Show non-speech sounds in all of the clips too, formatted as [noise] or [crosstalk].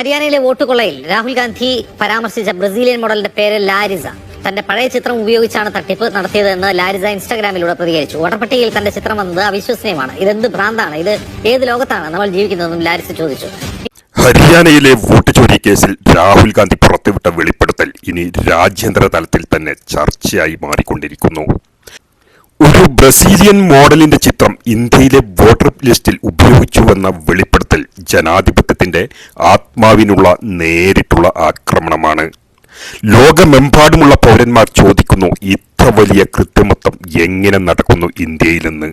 ഹരിയാനയിലെ വോട്ടുകൊള്ളയിൽ രാഹുൽ ഗാന്ധി പരാമർശിച്ച ബ്രസീലിയൻ മോഡലിന്റെ പേര് ലാരിസ. തന്റെ പഴയ ചിത്രം ഉപയോഗിച്ചാണ് തട്ടിപ്പ് നടത്തിയതെന്ന് ലാരിസ ഇൻസ്റ്റാഗ്രാമിലൂടെ പ്രതികരിച്ചു. വോട്ടർപട്ടികയിൽ തന്റെ ചിത്രം വന്നത് അവിശ്വസനീയമാണ്. ഇതെന്ത് ഭ്രാന്താണ്? ഇത് ഏത് ലോകത്താണ് നമ്മൾ ജീവിക്കുന്നതെന്നും ലാരിസ ചോദിച്ചു. ഹരിയാനയിലെ വോട്ട് ചോരി കേസിൽ രാഹുൽ ഗാന്ധി പുറത്തുവിട്ട വെളിപ്പെടുത്തൽ ഇനി രാജ്യാന്തര തലത്തിൽ തന്നെ ചർച്ചയായി മാറിക്കൊണ്ടിരിക്കുന്നു. ഒരു ബ്രസീലിയൻ മോഡലിന്റെ ചിത്രം ഇന്ത്യയിലെ വോട്ടർ ലിസ്റ്റിൽ ഉപയോഗിച്ചുവെന്ന വെളിപ്പെടുത്തൽ ജനാധിപത്യത്തിന്റെ ആത്മാവിനുള്ള നേരിട്ടുള്ള ആക്രമണമാണ്. ലോകമെമ്പാടുമുള്ള പൗരന്മാർ ചോദിക്കുന്നു ഇത്ര വലിയ കൃത്രിമത്വം എങ്ങനെ നടക്കുന്നു ഇന്ത്യയിലെന്ന്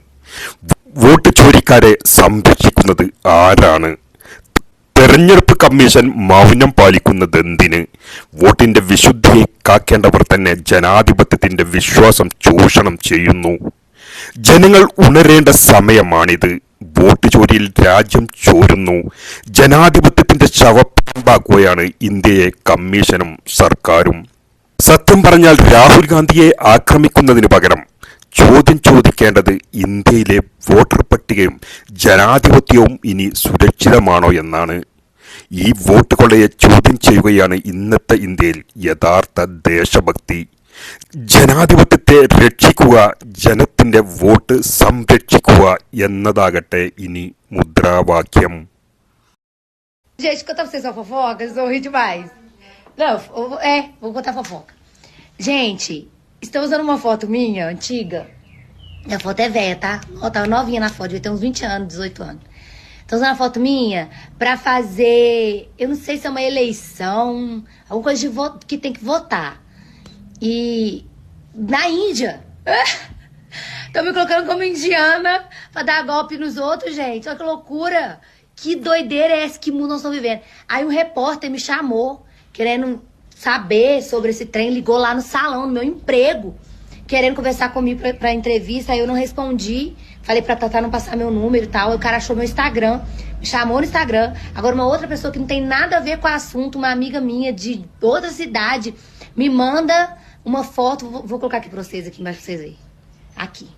വോട്ട് ചോരിക്കാരെ സംരക്ഷിക്കുന്നത് ആരാണ്? തെരഞ്ഞെടുപ്പ് കമ്മീഷൻ മൗനം പാലിക്കുന്നത് എന്തിന്? വോട്ടിന്റെ വിശുദ്ധിയെ കാക്കേണ്ടവർ തന്നെ ജനാധിപത്യത്തിന്റെ വിശ്വാസം ചൂഷണം ചെയ്യുന്നു. ജനങ്ങൾ ഉണരേണ്ട സമയമാണിത്. വോട്ട് ചോരിയിൽ രാജ്യം ചോരുന്നു. ജനാധിപത്യത്തിന്റെ ശവപ്പാമ്പാക്കുകയാണ് ഇന്ത്യയെ കമ്മീഷനും സർക്കാരും. സത്യം പറഞ്ഞാൽ രാഹുൽ ഗാന്ധിയെ ആക്രമിക്കുന്നതിന് പകരം ചോദ്യം ചോദിക്കേണ്ടത് ഇന്ത്യയിലെ വോട്ടർ പട്ടികയും ജനാധിപത്യവും ഇനി സുരക്ഷിതമാണോ എന്നാണ്. ഈ വോട്ട് കൊള്ളയെ ചോദ്യം ചെയ്യുകയാണ് ഇന്നത്തെ ഇന്ത്യയിൽ യഥാർത്ഥ ദേശഭക്തി ജനാധിപത്യത്തെ രക്ഷിക്കുക ജനത്തിന്റെ വോട്ട് സംരക്ഷിക്കുക എന്നതാകട്ടെ ഇനി മുദ്രാവാക്യം minha, antiga. Minha foto é velha, tá? Ó, tava novinha na foto, devia ter uns 20 anos, 18 anos. Estão usando a foto minha pra fazer. Eu não sei se é uma eleição, alguma coisa de voto que tem que votar. E na Índia. [laughs] Estão me colocando como indiana pra dar golpe nos outros, gente. Olha que loucura. Que doideira é essa que mundo nós estamos vivendo? Aí um repórter me chamou, querendo saber sobre esse trem, ligou lá no salão, no meu emprego, querendo conversar comigo pra, pra entrevista. Aí eu não respondi. Falei pra Tatá não passar meu número e tal. Aí o cara achou meu Instagram, me chamou no Instagram. Agora uma outra pessoa que não tem nada a ver com o assunto, uma amiga minha de outra cidade, me manda uma foto. Vou, vou colocar aqui pra vocês, aqui embaixo pra vocês verem. Aqui.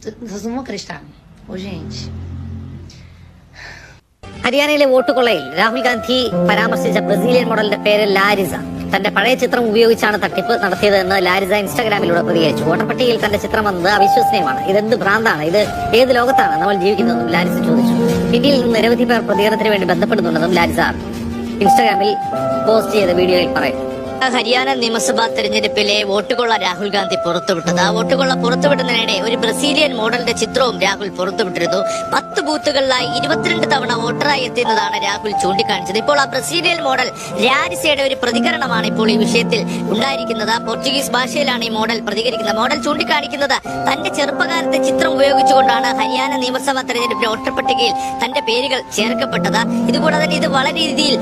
Vocês não vão acreditar. Ô, gente. ഹരിയാനയിലെ വോട്ടുകൊള്ളയിൽ രാഹുൽ ഗാന്ധി പരാമർശിച്ച Brazilian മോഡലിന്റെ പേര് Larissa തന്റെ പഴയ ചിത്രം ഉപയോഗിച്ചാണ് തട്ടിപ്പ് നടത്തിയതെന്ന് ലാരിസ ഇൻസ്റ്റാഗ്രാമിലൂടെ പ്രതികരിച്ചു. വോട്ടർപട്ടികയിൽ തന്റെ ചിത്രം വന്നത് അവിശ്വസനീയമാണ് ഇതെന്ത് ഭ്രാന്താണ്? ഇത് ഏത് ലോകത്താണ്? നമ്മൾ ജീവിക്കുന്നതെന്നും ലാരിസ ചോദിച്ചു. ഇന്ത്യയിൽ നിന്ന് നിരവധി പേർ പ്രതികരണത്തിന് വേണ്ടി ബന്ധപ്പെടുന്നുണ്ടെന്നും ലാരിസ ഇൻസ്റ്റാഗ്രാമിൽ പോസ്റ്റ് ചെയ്ത വീഡിയോയിൽ പറയുന്നു. ഹരിയാന നിയമസഭാ തെരഞ്ഞെടുപ്പിലെ വോട്ടുകൊള്ള രാഹുൽ ഗാന്ധി പുറത്തുവിട്ടത്. ആ വോട്ടുകൊള്ള പുറത്തുവിടുന്നതിനിടെ ഒരു ബ്രസീലിയൻ മോഡലിന്റെ ചിത്രവും രാഹുൽ പുറത്തുവിട്ടിരുന്നു. പത്ത് ബൂത്തുകളിലായി ഇരുപത്തിരണ്ട് തവണ വോട്ടറായി എത്തിയെന്നതാണ് രാഹുൽ ചൂണ്ടിക്കാണിച്ചത്. ഇപ്പോൾ ആ ബ്രസീലിയൻ മോഡൽ രാജിസയുടെ ഒരു പ്രതികരണമാണ് ഇപ്പോൾ ഈ വിഷയത്തിൽ ഉണ്ടായിരിക്കുന്നത്. പോർച്ചുഗീസ് ഭാഷയിലാണ് ഈ മോഡൽ പ്രതികരിക്കുന്നത്. മോഡൽ ചൂണ്ടിക്കാണിക്കുന്നത് തന്റെ ചെറുപ്പകാലത്തെ ചിത്രം ഉപയോഗിച്ചുകൊണ്ടാണ് ഹരിയാന നിയമസഭാ തെരഞ്ഞെടുപ്പിലെ വോട്ടർ പട്ടികയിൽ തന്റെ പേരുകൾ ചേർക്കപ്പെട്ടത്. ഇതുകൂടാതെ ഇത് വളരെ രീതിയിൽ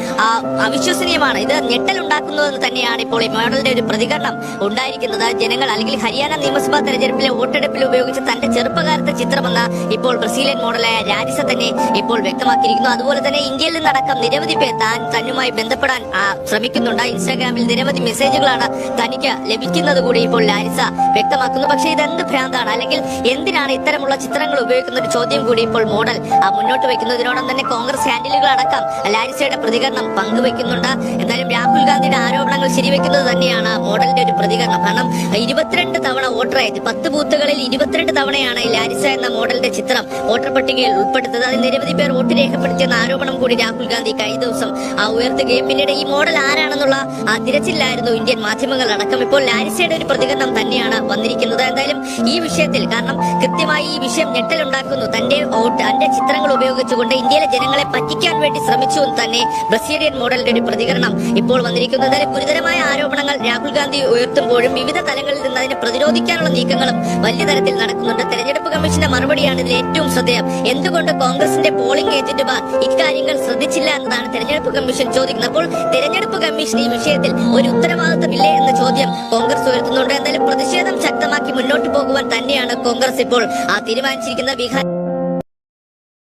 അവിശ്വസനീയമാണ്. ഇത് ഞെട്ടലുണ്ടാക്കുന്നതെന്ന് തന്നെയാണ് ഇപ്പോൾ ഈ മോഡലിന്റെ ഒരു പ്രതികരണം ഉണ്ടായിരിക്കുന്നത്. ജനങ്ങൾ അല്ലെങ്കിൽ ഹരിയാന നിയമസഭാ തെരഞ്ഞെടുപ്പിലെ വോട്ടെടുപ്പിൽ ഉപയോഗിച്ച തന്റെ ചെറുപ്പകാലത്തെ ചിത്രമെന്ന ഇപ്പോൾ ബ്രസീലിയൻ മോഡലായ രാജിസ തന്നെ ഇപ്പോൾ വ്യക്തമാക്കിയിരിക്കുന്നു. അതുപോലെ തന്നെ ഇന്ത്യയിൽ നിന്നടക്കം നിരവധി പേർ താൻ തന്നുമായി ബന്ധപ്പെടാൻ ശ്രമിക്കുന്നുണ്ട്. ഇൻസ്റ്റാഗ്രാമിൽ നിരവധി മെസ്സേജുകളാണ് തനിക്ക് ലഭിക്കുന്നത് കൂടി ഇപ്പോൾ ലാരിസ വ്യക്തമാക്കുന്നു. പക്ഷേ ഇതെന്ത് ഭ്രാന്താണ്? അല്ലെങ്കിൽ എന്തിനാണ് ഇത്തരമുള്ള ചിത്രങ്ങൾ ഉപയോഗിക്കുന്ന ഒരു ചോദ്യം കൂടി ഇപ്പോൾ മോഡൽ മുന്നോട്ട് വയ്ക്കുന്നതിനോടൊപ്പം തന്നെ കോൺഗ്രസ് ഹാൻഡിലുകൾ അടക്കം ലാരിസയുടെ പ്രതികരണം പങ്കുവെക്കുന്നുണ്ട്. എന്തായാലും രാഹുൽ ഗാന്ധിയുടെ ആരോപണങ്ങൾ ശരിവെക്കുന്നത് തന്നെയാണ് മോഡലിന്റെ ഒരു പ്രതികരണം കാരണം ഇരുപത്തിരണ്ട് തവണ വോട്ടറായത് പത്ത് ബൂത്തുകളിൽ ഇരുപത്തിരണ്ട് തവണയാണ് ലാരിസ എന്ന മോഡലിന്റെ ചിത്രം വോട്ടർ പട്ടികയിൽ ഉൾപ്പെടുത്തത് അതിൽ നിരവധി പേർ വോട്ട് രേഖപ്പെടുത്തിയെന്ന ആരോപണം കൂടി രാഹുൽ ഗാന്ധി കഴിഞ്ഞ ദിവസം ആ, ഉയർത്തുകയും പിന്നീട് ഈ മോഡൽ ആരാണെന്നുള്ള ആ തിരച്ചിലായിരുന്നു ഇന്ത്യൻ മാധ്യമങ്ങൾ അടക്കം. ഇപ്പോൾ ലാരിസയുടെ ഒരു പ്രതികരണം തന്നെയാണ് വന്നിരിക്കുന്നത്. എന്തായാലും ഈ വിഷയത്തിൽ കാരണം കൃത്യമായി ഈ വിഷയം ഞെട്ടലുണ്ടാക്കുന്നു. തന്റെ തന്റെ ചിത്രങ്ങൾ ഉപയോഗിച്ചുകൊണ്ട് ഇന്ത്യയിലെ ജനങ്ങളെ പറ്റിക്കാൻ വേണ്ടി ശ്രമിച്ചു എന്ന് തന്നെ ബ്രസീലിയൻ മോഡലിന്റെ ഒരു പ്രതികരണം ഇപ്പോൾ വന്നിരിക്കുന്നത് എന്തായാലും ഗുരുതരമായ ആരോപണങ്ങൾ രാഹുൽ ഗാന്ധി ഉയർത്തുമ്പോഴും വിവിധ തലങ്ങളിൽ നിന്ന് അതിനെ പ്രതിരോധിക്കാനുള്ള നീക്കങ്ങളും വലിയ തരത്തിൽ നടക്കുന്നുണ്ട്. തെരഞ്ഞെടുപ്പ് കമ്മീഷന്റെ മറുപടിയാണ് ഇതിൽ ഏറ്റവും ശ്രദ്ധേയം. എന്തുകൊണ്ട് കോൺഗ്രസിന്റെ പോളിംഗ് ഏജന്റുമാർ ഇക്കാര്യങ്ങൾ ശ്രദ്ധിച്ചില്ല എന്നതാണ് തെരഞ്ഞെടുപ്പ് കമ്മീഷൻ ചോദിക്കുന്നത്. അപ്പോൾ തെരഞ്ഞെടുപ്പ് കമ്മീഷൻ ഈ വിഷയത്തിൽ ഒരു ഉത്തരവാദിത്തമില്ലേ എന്ന ചോദ്യം കോൺഗ്രസ് ഉയർത്തുന്നുണ്ട്. എന്നാലും പ്രതിഷേധം ശക്തമാക്കി മുന്നോട്ട് പോകുവാൻ തന്നെയാണ് കോൺഗ്രസ് ഇപ്പോൾ ആ തീരുമാനിച്ചിരിക്കുന്ന ബീഹാർ